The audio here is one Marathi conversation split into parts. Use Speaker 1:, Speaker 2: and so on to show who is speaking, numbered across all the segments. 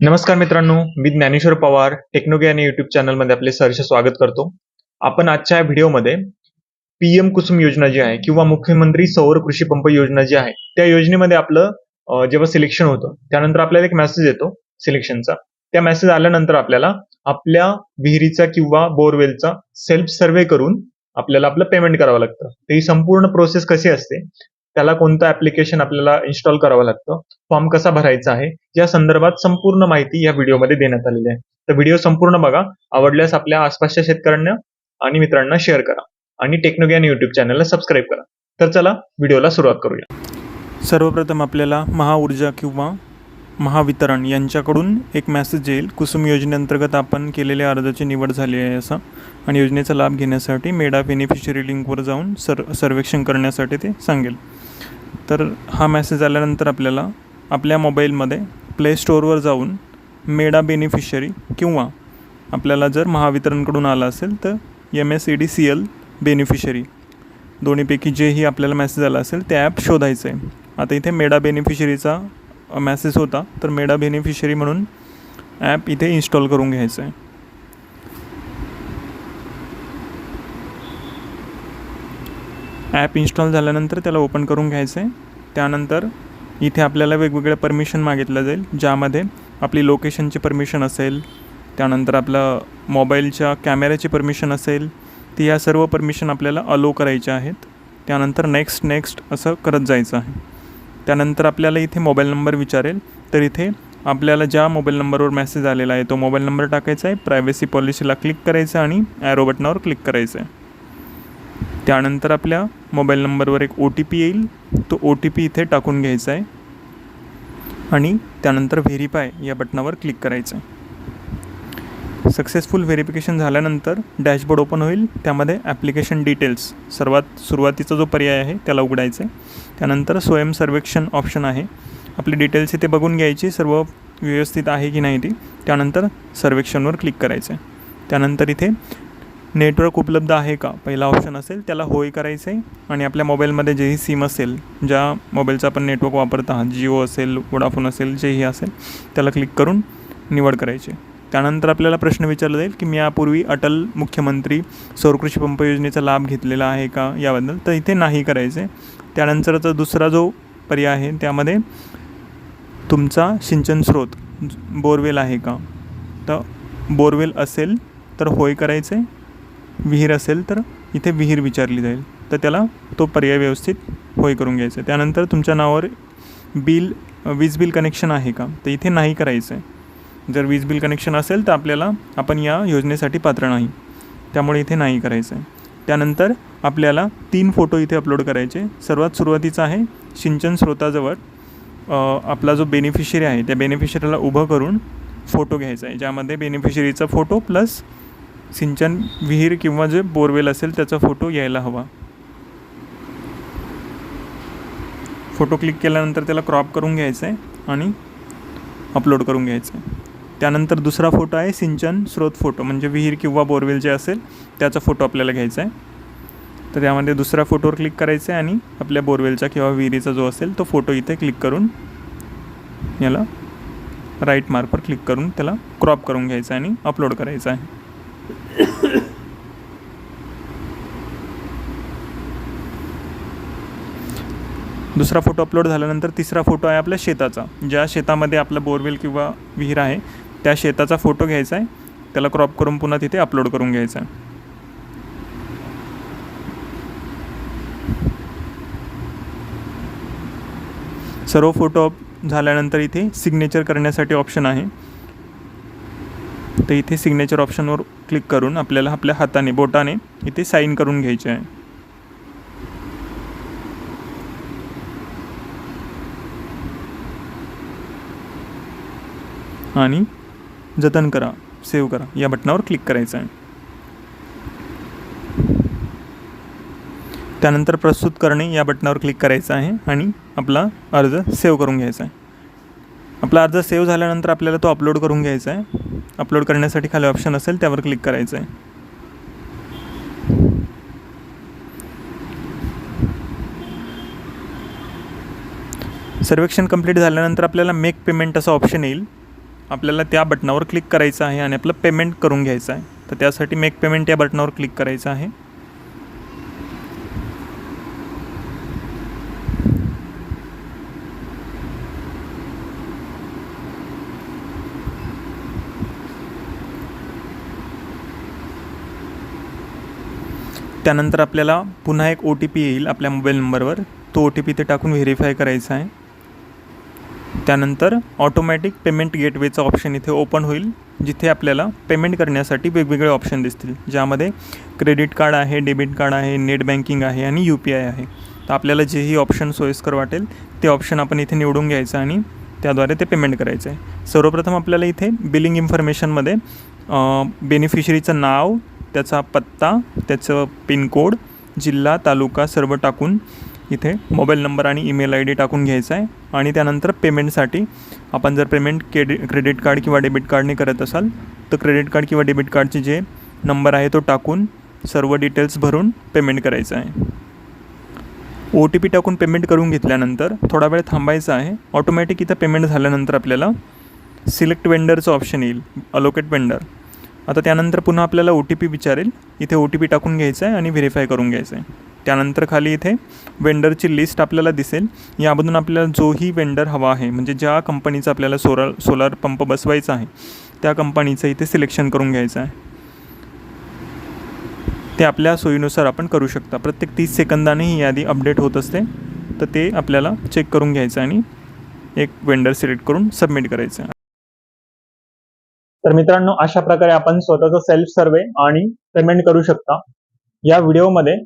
Speaker 1: नमस्कार मित्रांनो मी ज्ञानेश्वर पवार टेक्नोग्याने युट्यूब चॅनलमध्ये आपले सहर्ष स्वागत करतो. आपण आजच्या या व्हिडिओमध्ये पीएम कुसुम योजना जी आहे किंवा मुख्यमंत्री सौर कृषी पंप योजना जी आहे त्या योजनेमध्ये आपलं जेव्हा सिलेक्शन होतं त्यानंतर आपल्याला एक मेसेज येतो सिलेक्शनचा त्या मेसेज आल्यानंतर आपल्याला आपल्या विहिरीचा किंवा बोरवेलचा सेल्फ सर्वे करून आपल्याला आपलं पेमेंट करावं लागतं. तर ही संपूर्ण प्रोसेस कशी असते त्याला कोणतं ऍप्लिकेशन आपल्याला इन्स्टॉल करावं लागतं? फॉर्म कसा भरायचा आहे? या संदर्भात संपूर्ण माहिती या व्हिडिओमध्ये देण्यात आलेली आहे. तर व्हिडिओ संपूर्ण बघा. आवडल्यास आपल्या आसपासच्या शेतकऱ्यांना आणि मित्रांना शेअर करा. आणि टेक्नोग्यान युट्यूब चॅनलला सबस्क्राईब करा. तर चला व्हिडिओला सुरुवात करूया.
Speaker 2: सर्वप्रथम आपल्याला महाऊर्जा किंवा महावितरण यांच्याकडून एक मेसेज येईल. कुसुम योजनेअंतर्गत आपण केलेल्या अर्जाची निवड झाली आहे असं. आणि योजनेचा लाभ घेण्यासाठी मेडा बेनिफिशरी लिंकवर जाऊन सर सर्वेक्षण करण्यासाठी ते सांगेल. तर हा मेसेज आल्यानंतर आपल्याला आपल्या मोबाईलमध्ये प्ले स्टोअरवर जाऊन मेडा बेनिफिशरी किंवा आपल्याला जर महावितरणकडून आला असेल तर M S E D C L beneficiary दोन्हीपैकी जेही आपल्याला मेसेज आला असेल ते ॲप शोधायचं आहे. आता इथे मेडा बेनिफिशरीचा मेसेज होता. तर मेडा बेनिफिशरी म्हणून ॲप इथे इन्स्टॉल करून घ्यायचं आहे ॲप इन्स्टॉल झाल्यानंतर त्याला ओपन करून घ्यायचं आहे त्यानंतर इथे आपल्याला वेगवेगळ्या परमिशन मागितलं जाईल ज्यामध्ये आपली लोकेशनची परमिशन असेल त्यानंतर आपलं मोबाईलच्या कॅमेऱ्याची परमिशन असेल ती या सर्व परमिशन आपल्याला अलो करायच्या आहेत. त्यानंतर नेक्स्ट नेक्स्ट असं करत जायचं आहे. त्यानंतर आपल्याला इथे मोबाईल नंबर विचारेल. तर इथे आपल्याला ज्या मोबाईल नंबरवर मेसेज आलेला आहे तो मोबाईल नंबर टाकायचा आहे. प्रायव्हसी पॉलिसीला क्लिक करायचं आणि ॲरो बटनावर क्लिक करायचं आहे. त्यानंतर आपल्या मोबाईल नंबरवर एक ओ टी पी येईल. तो ओ टी पी इथे टाकून घ्यायचा आहे. आणि त्यानंतर व्हेरीफाय या बटनावर क्लिक करायचं आहे. सक्सेसफुल व्हेरिफिकेशन झाल्यानंतर डॅशबोर्ड ओपन होईल. त्यामध्ये ॲप्लिकेशन डिटेल्स सर्वात सुरुवातीचा जो पर्याय आहे त्याला उघडायचं आहे त्यानंतर स्वयं सर्वेक्षण ऑप्शन आहे. आपली डिटेल्स इथे बघून घ्यायची सर्व व्यवस्थित आहे की नाही ती. त्यानंतर सर्वेक्षणवर क्लिक करायचं आहे त्यानंतर इथे नेटवर्क उपलब्ध आहे का? पहिला ऑप्शन असेल त्याला होय करायचं आहे आणि आपल्या मोबाईलमध्ये जेही सिम असेल ज्या मोबाईलचं आपण नेटवर्क वापरत आहात जिओ असेल वोडाफोन असेल जेही असेल त्याला क्लिक करून निवड करायची. त्यानंतर आपल्याला प्रश्न विचारला जाईल की मी यापूर्वी अटल मुख्यमंत्री सौरकृषी पंप योजनेचा लाभ घेतलेला आहे का याबद्दल? तर इथे नाही करायचं. आहे त्यानंतरचा दुसरा जो पर्याय आहे त्यामध्ये तुमचा सिंचन स्रोत बोरवेल आहे का? तर बोरवेल असेल तर होय करायचं. आहे विहीर असेल तर इथे विहीर विचारली जाईल. तर त्याला तो पर्याय व्यवस्थित होय करून घ्यायचा आहे. त्यानंतर तुमच्या नावावर बिल वीज बिल कनेक्शन आहे का? तर इथे नाही करायचं. आहे जर वीज बिल कनेक्शन असेल तर आपल्याला आपण या योजनेसाठी पात्र नाही. त्यामुळे इथे नाही करायचं आहे. त्यानंतर आपल्याला तीन फोटो इथे अपलोड करायचे. सर्वात सुरुवातीचा आहे सिंचन स्रोताजवळ. आपला जो बेनिफिशरी आहे त्या बेनिफिशरीला उभं करून फोटो घ्यायचा आहे. ज्यामध्ये बेनिफिशरीचा फोटो प्लस सिंचन विहीर किंवा जे बोरवेल असेल त्याचा फोटो यायला हवा. फोटो क्लिक केल्यानंतर त्याला क्रॉप करून घ्यायचं आहे आणि अपलोड करून घ्यायचं आहे. त्यानंतर दुसरा फोटो आहे सिंचन स्रोत फोटो म्हणजे विहीर किंवा बोरवेल जे असेल त्याचा फोटो आपल्याला घ्यायचा आहे. तर त्यामध्ये दुसऱ्या फोटोवर क्लिक करायचं आहे आणि आपल्या बोरवेलचा किंवा विहिरीचा जो असेल तो फोटो इथे क्लिक करून याला राईट मार्कवर क्लिक करून त्याला क्रॉप करून घ्यायचा आहे आणि अपलोड करायचा आहे. दुसरा फोटो अपलोड झाल्यानंतर तिसरा फोटो आहे आपल्या शेताचा ज्या शेतामध्ये आपलं बोरवेल किंवा विहीर आहे त्या शेताचा फोटो घ्यायचा आहे. त्याला क्रॉप करून पुन्हा तिथे अपलोड करून घ्यायचा आहे. सर्व फोटो झाल्यानंतर इथे सिग्नेचर करण्यासाठी ऑप्शन आहे. तर इथे सिग्नेचर ऑप्शनवर क्लिक करून आपल्याला आपल्या हाताने बोटाने इथे साईन करून घ्यायचे आहे. आणि जतन करा सेव्ह करा. या बटनावर क्लिक करायचं आहे. त्यानंतर प्रस्तुत करणे या बटनावर क्लिक करायचं आहे आणि आपला अर्ज सेव्ह करून घ्यायचा आहे. आपला अर्ज सेव्ह झाल्यानंतर आपल्याला तो अपलोड करून घ्यायचा आहे. अपलोड करण्यासाठी खाली ऑप्शन असेल त्यावर क्लिक करायचं आहे. सर्वेक्षण कंप्लीट झाल्यानंतर आपल्याला मेक पेमेंट असं ऑप्शन येईल. आपल्याला त्या बटनावर क्लिक करायचं आहे आणि आपलं पेमेंट करून घ्यायचं आहे. तर त्यासाठी मेक पेमेंट या बटनावर क्लिक करायचं आहे. त्यानंतर आपल्याला पुन्हा एक ओ टी पी येईल आपल्या मोबाईल नंबरवर तो ओ टी पी ते टाकून व्हेरीफाय करायचा आहे. त्यानंतर ऑटोमॅटिक पेमेंट गेटवेचं ऑप्शन इथे ओपन होईल जिथे आपल्याला पेमेंट करण्यासाठी वेगवेगळे ऑप्शन दिसतील. ज्यामध्ये क्रेडिट कार्ड आहे डेबिट कार्ड आहे नेट बँकिंग आहे आणि यू पी आय आहे. तर आपल्याला जेही ऑप्शन सोयीस्कर वाटेल ते ऑप्शन आपण इथे निवडून घ्यायचं आणि त्याद्वारे ते पेमेंट करायचं आहे सर्वप्रथम आपल्याला इथे बिलिंग इन्फॉर्मेशनमध्ये बेनिफिशरीचं नाव त्याचा पत्ता त्याचं पिनकोड जिल्हा तालुका सर्व टाकून इथे मोबाईल नंबर आणि ईमेल आय डी टाकून घ्यायचा आहे. आणि त्यानंतर पेमेंटसाठी आपण जर पेमेंट केडे क्रेडिट कार्ड किंवा डेबिट कार्डने करत असाल तर क्रेडिट कार्ड किंवा डेबिट कार्डचे जे नंबर आहे तो टाकून सर्व डिटेल्स भरून पेमेंट करायचं आहे. ओ टी पी टाकून पेमेंट करून घेतल्यानंतर थोडा वेळ थांबायचं आहे. ऑटोमॅटिक इथं पेमेंट झाल्यानंतर आपल्याला सिलेक्ट वेंडरचं ऑप्शन येईल अलोकेट वेंडर आता त्यानंतर पुन्हा आपल्याला ओ टी पी विचारेल. इथे ओ टी पी टाकून घ्यायचं आहे आणि व्हेरीफाय करून घ्यायचं आहे. त्यानंतर खाली इथे वेंडरची लिस्ट आपल्याला दिसेल. यामधून आपल्याला जोही वेंडर हवा आहे. म्हणजे ज्या कंपनीचा आपल्याला सोलर सोलार पंप बसवायचा आहे त्या कंपनीचं इथे सिलेक्शन करून घ्यायचं आहे. ते आपल्या सोयीनुसार आपण करू शकता. प्रत्येक तीस सेकंदाने ही यादी अपडेट होत असते. तर ते आपल्याला चेक करून घ्यायचं आणि एक वेंडर सिलेक्ट करून सबमिट करायचं आहे.
Speaker 1: तर मित्रांनो अशा प्रकारे आपण स्वतःचा सेल्फ सर्वे आणि पेमेंट करू शकता. या व्हिडिओमध्ये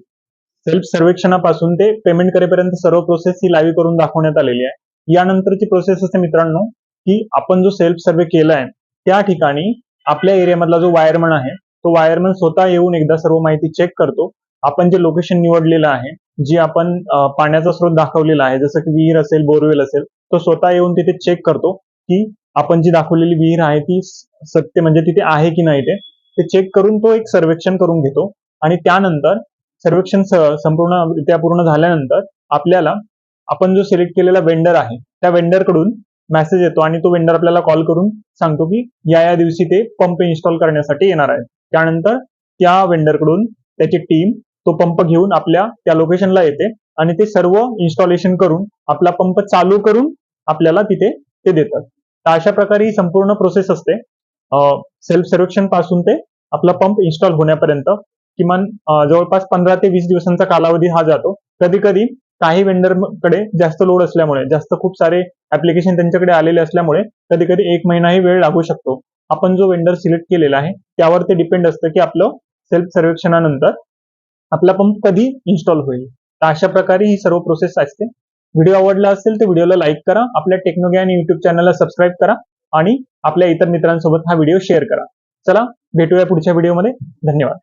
Speaker 1: सेल्फ सर्वेक्षणापासून ते पेमेंट करेपर्यंत सर्व प्रोसेस ही लाईव्ह करून दाखवण्यात आलेली आहे. यानंतरची प्रोसेस असते मित्रांनो की आपण जो सेल्फ सर्वे केला आहे त्या ठिकाणी आपल्या एरियामधला जो वायरमन आहे तो वायरमन स्वतः येऊन एकदा सर्व माहिती चेक करतो. आपण जे लोकेशन निवडलेलं आहे जी आपण पाण्याचा स्रोत दाखवलेला आहे जसं की विहीर असेल बोरवेल असेल तो स्वतः येऊन तिथे चेक करतो की आपण जी दाखवलेली विहीर आहे ती सत्य म्हणजे तिथे आहे की नाही ते. चेक करून तो एक सर्वेक्षण करून घेतो. आणि त्यानंतर सर्वेक्षण संपूर्ण संपूर्णरित्या पूर्ण झाल्यानंतर आपल्याला आपण जो सिलेक्ट केलेला वेंडर आहे त्या वेंडरकडून मेसेज येतो आणि तो वेंडर आपल्याला कॉल करून सांगतो की या या दिवशी ते पंप इन्स्टॉल करण्यासाठी येणार आहे त्यानंतर त्या वेंडरकडून त्याची टीम तो पंप घेऊन आपल्या त्या लोकेशनला येते आणि ते सर्व इन्स्टॉलेशन करून आपला पंप चालू करून आपल्याला तिथे ते देतात. तर अशा प्रकारे ही संपूर्ण प्रोसेस असते. सेल्फ सर्वेक्षणपासून ते आपला पंप इन्स्टॉल होण्यापर्यंत किमान जवळपास पंधरा ते वीस दिवसांचा कालावधी हा जातो. कधी कधी काही वेंडरकडे जास्त लोड असल्यामुळे जास्त खूप सारे ऍप्लिकेशन त्यांच्याकडे आलेले असल्यामुळे कधी कधी एक महिनाही वेळ लागू शकतो. आपण जो वेंडर सिलेक्ट केलेला आहे त्यावर ते डिपेंड असतं की आपलं सेल्फ सर्वेक्षणानंतर आपला पंप कधी इन्स्टॉल होईल. तर अशा प्रकारे ही सर्व प्रोसेस असते. व्हिडिओ आवडला असेल तर व्हिडिओला लाईक करा आपल्या टेक्नोग्यान युट्यूब चॅनलला सबस्क्राईब करा आणि आपल्या इतर मित्रांसोबत हा व्हिडिओ शेअर करा. चला भेटूया पुढच्या व्हिडिओमध्ये धन्यवाद.